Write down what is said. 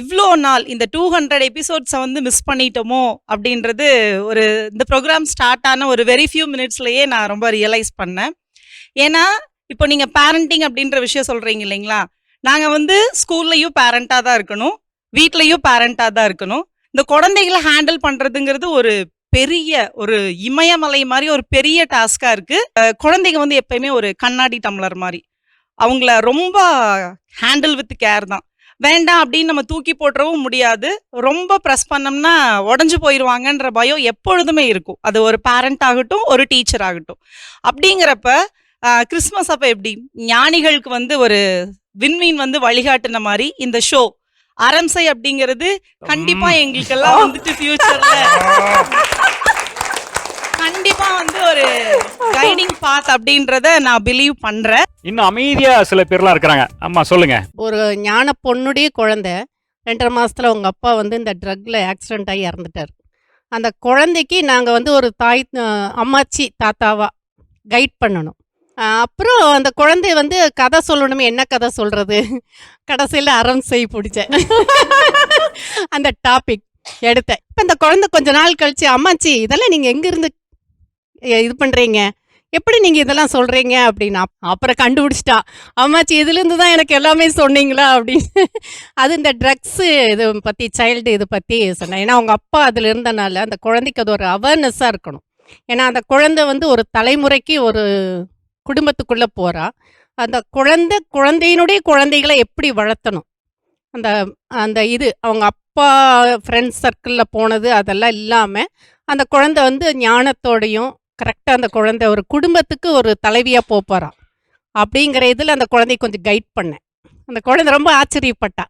இவ்வளோ நாள் இந்த டூ ஹண்ட்ரட் எபிசோட்ஸை வந்து மிஸ் பண்ணிட்டோமோ அப்படின்றது ஒரு இந்த ப்ரோக்ராம் ஸ்டார்ட் ஆன ஒரு வெரி ஃபியூ மினிட்ஸ்லேயே நான் ரொம்ப ரியலைஸ் பண்ணேன். ஏன்னா இப்போ நீங்கள் பேரண்டிங் அப்படின்ற விஷயம் சொல்கிறீங்க இல்லைங்களா? நாங்கள் வந்து ஸ்கூல்லையும் பேரண்ட்டாக தான் இருக்கணும். வீட்லேயும் பேரண்ட்டாக தான் இருக்கணும். இந்த குழந்தைகளை ஹேண்டில் பண்ணுறதுங்கிறது ஒரு பெரிய ஒரு இமயமலை மாதிரி ஒரு பெரிய டாஸ்காக இருக்குது குழந்தைங்க வந்து எப்பயுமே ஒரு கண்ணாடி டம்ளர் மாதிரி. அவங்கள ரொம்ப ஹேண்டில் வித் கேர் தான். வேண்டாம் அப்படின்னு நம்ம தூக்கி போட்டுறவும் முடியாது. ரொம்ப ப்ரெஸ் பண்ணோம்னா உடஞ்சு போயிடுவாங்கன்ற பயம் எப்பொழுதுமே இருக்கும். அது ஒரு பேரண்ட் ஆகட்டும் ஒரு டீச்சர் ஆகட்டும். அப்படிங்கிறப்ப கிறிஸ்மஸ் அப்ப எப்படி? ஞானிகளுக்கு வந்து ஒரு விண்மீன் வந்து வழிகாட்டுன மாதிரி இந்த ஷோ அரம்சை அப்படிங்கிறது கண்டிப்பா எங்களுக்கெல்லாம் வந்துட்டு ஃபியூச்சர்ல கண்டிப்பா வந்து ஒரு கைடிங் பாத் அப்படின்றத நான் பிலீவ் பண்றேன். இன்னும் அமைதியா சில பேர்லாம் இருக்கிறாங்க. அம்மா சொல்லுங்க. ஒரு ஞான பொண்ணுடைய குழந்தை ரெண்டரை மாசத்துல உங்க அப்பா வந்து இந்த ட்ரக்ல ஆக்சிடென்ட் ஆகி இறந்துட்டார். அந்த குழந்தைக்கு நாங்கள் வந்து ஒரு தாய் அம்மாச்சி தாத்தாவா கைட் பண்ணணும். அப்புறம் அந்த குழந்தை வந்து கதை சொல்லணுமே என்ன கதை சொல்றது? கடைசியில் அறம் செய் பிடிச்சேன். அந்த டாபிக் எடுத்தேன். இப்போ இந்த குழந்தை கொஞ்ச நாள் கழிச்சு அம்மாச்சி இதெல்லாம் நீங்கள் எங்கேருந்து இது பண்ணுறீங்க எப்படி நீங்கள் இதெல்லாம் சொல்கிறீங்க அப்படின்னா அப்புறம் கண்டுபிடிச்சிட்டா. அம்மாச்சி இதுலேருந்து தான் எனக்கு எல்லாமே சொன்னீங்களா அப்படின்னு. அது இந்த ட்ரக்ஸு இது பற்றி சைல்டு இது பற்றி சொன்னேன். ஏன்னா அவங்க அப்பா அதில் இருந்தனால அந்த குழந்தைக்கு அது ஒரு அவேர்னஸ்ஸாக இருக்கணும். ஏன்னா அந்த குழந்தை வந்து ஒரு தலைமுறைக்கு ஒரு குடும்பத்துக்குள்ளே போகிறா அந்த குழந்தை குழந்தையினுடைய குழந்தைகளை எப்படி வளர்த்தணும்? அந்த அந்த இது அவங்க அப்பா ஃப்ரெண்ட்ஸ் சர்க்கிளில் போனது அதெல்லாம் இல்லாமல் அந்த குழந்தை வந்து ஞானத்தோடையும் கரெக்டாக அந்த குழந்தை ஒரு குடும்பத்துக்கு ஒரு தலைவியாக போகிறான் அப்படிங்கிற இதில் அந்த குழந்தைய கொஞ்சம் கைட் பண்ணேன். அந்த குழந்தை ரொம்ப ஆச்சரியப்பட்டா.